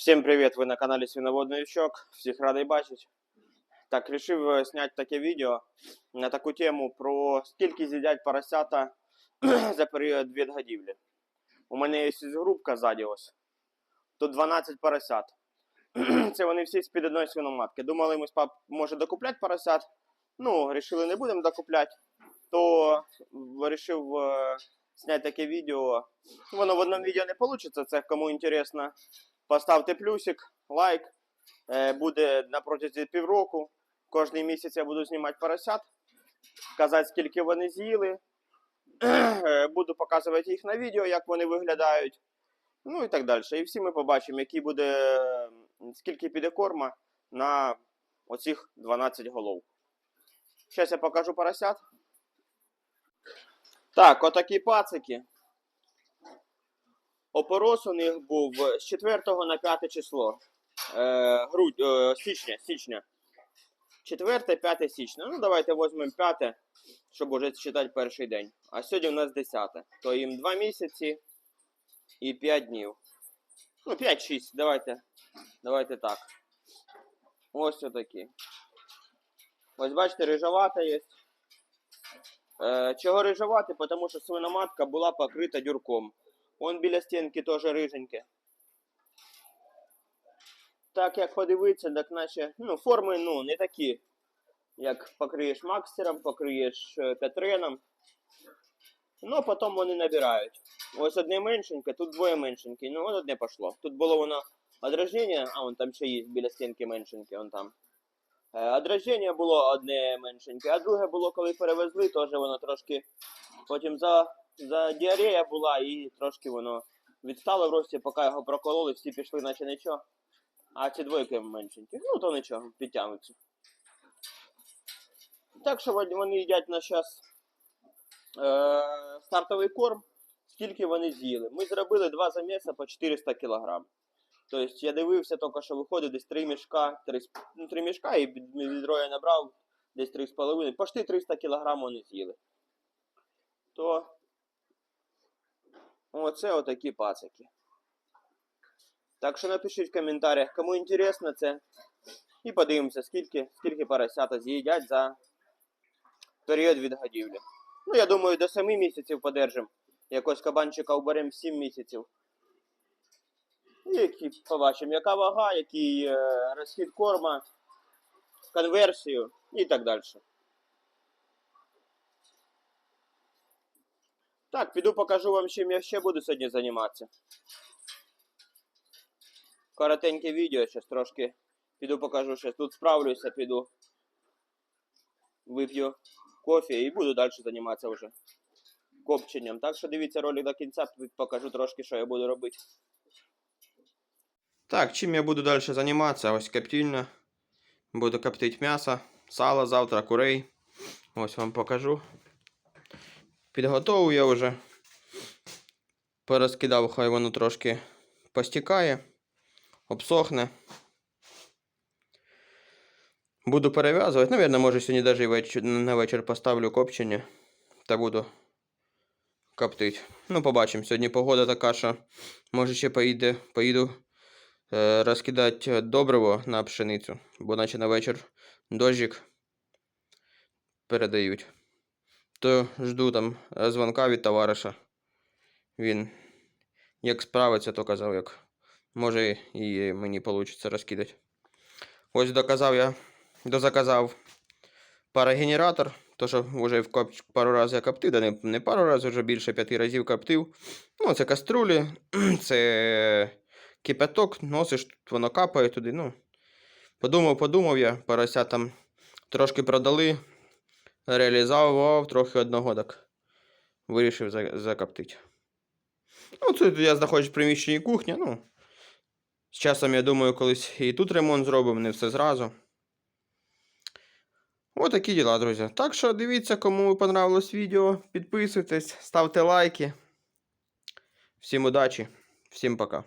Всім привіт! Ви на каналі Свиноводний Віщок. Всіх радий бачити. Так, вирішив зняти таке відео на таку тему про скільки з'їдять поросята за період відгодівлі. У мене є групка ззаді ось. Тут 12 поросят. Це вони всі з-під одної свиноматки. Думали, ми пап може докупляти поросят. Ну, вирішили, не будемо докупляти. То вирішив е, зняти таке відео. Воно в одному відео не вийде, це кому інтересно. Поставте плюсик, лайк. Е, Буде протязі півроку. Кожний місяць я буду знімати поросят, казати, скільки вони з'їли. Е, Буду показувати їх на відео, як вони виглядають. Ну і так далі. І всі ми побачимо, який буде, скільки піде корма на оцих 12 голов. Зараз я покажу поросят. Так, отакі пацики. Опорос у них був з 4 на 5 число. Е, грудь, е, січня, січня. 4-5 січня. Ну, давайте візьмемо 5, щоб уже читати перший день. А сьогодні у нас 10. То їм 2 місяці і 5 днів. Ну, 5-6, давайте. Давайте так. Ось отакі. Ось бачите, рижавата є. Е, чого рижавати? Тому що свиноматка була покрита дюрком. Он біля стінки теж риженьке. Так як подивитися, так наче, ну, форми, ну, не такі, як покриєш макстером, покриєш е, петреном. Ну, потім вони набирають. Ось одне меншеньке, тут двоє меншенькі. Ну, от одне пішло. Тут було воно одрождення, а вон там ще є біля стінки меншеньке, вон там. Е, Одрождення було одне меншеньке, а друге було, коли перевезли, теж воно трошки потім за, за діарея була і трошки воно відстало в рості, поки його прокололи, всі пішли, наче нічого. А ці двойки меншенькі. Ну, то нічого, підтягнуться. Так що вони їдять на час е, стартовий корм, скільки вони з'їли. Ми зробили два заміса по 400 кг. Тобто я дивився, тільки що виходить десь 3 мішка, 3, ну, 3 мішка і відро я набрав десь 3,5, почти 300 кг вони з'їли. То оце отакі пацики. Так що напишіть в коментарях, кому інтересно це. І подивимося, скільки, скільки поросята з'їдять за період відгодівлі. Ну, я думаю, до 7 місяців подержимо. Якось кабанчика уберемо 7 місяців. І побачимо, яка вага, який е, розхід корма, конверсію і так далі. Так, піду покажу вам, чим я ще буду сьогодні займатися. Коротеньке відео, зараз трошки піду покажу, щось тут справлюся, піду вип'ю кофе і буду далі займатися вже копченням. Так що дивіться ролик до кінця, покажу трошки, що я буду робити. Так, чим я буду далі займатися? Ось коптильня. Буду коптити м'ясо, сало завтра, курей. Ось вам покажу. Підготовив я вже. Порозкидав, хай воно трошки постікає, обсохне. Буду перев'язувати. Навірно, може сьогодні навіть вечір, на вечір поставлю копчення та буду коптити. Ну, побачимо. Сьогодні погода така, що може ще поїде, поїду е, розкидати добриво на пшеницю, бо наче на вечір дощик передають. То жду там е, дзвонка від товариша. Він як справиться, то казав, як може і мені вийде розкидати. Ось доказав я, дозаказав парогенератор, то що вже в коп... пару разів я коптив, да не, не пару разів, вже більше п'яти разів коптив. Ну, це каструлі, це кипяток, носиш, воно капає туди. Ну. Подумав, подумав я, порося там трошки продали, реалізував трохи одного, так вирішив за- закоптити. Ну, це я знаходжусь в приміщенні кухні, ну. З часом, я думаю, колись і тут ремонт зробимо, не все зразу. Отакі діла, друзі. Так що дивіться, кому понравилось відео, підписуйтесь, ставте лайки. Всім удачі, всім пока.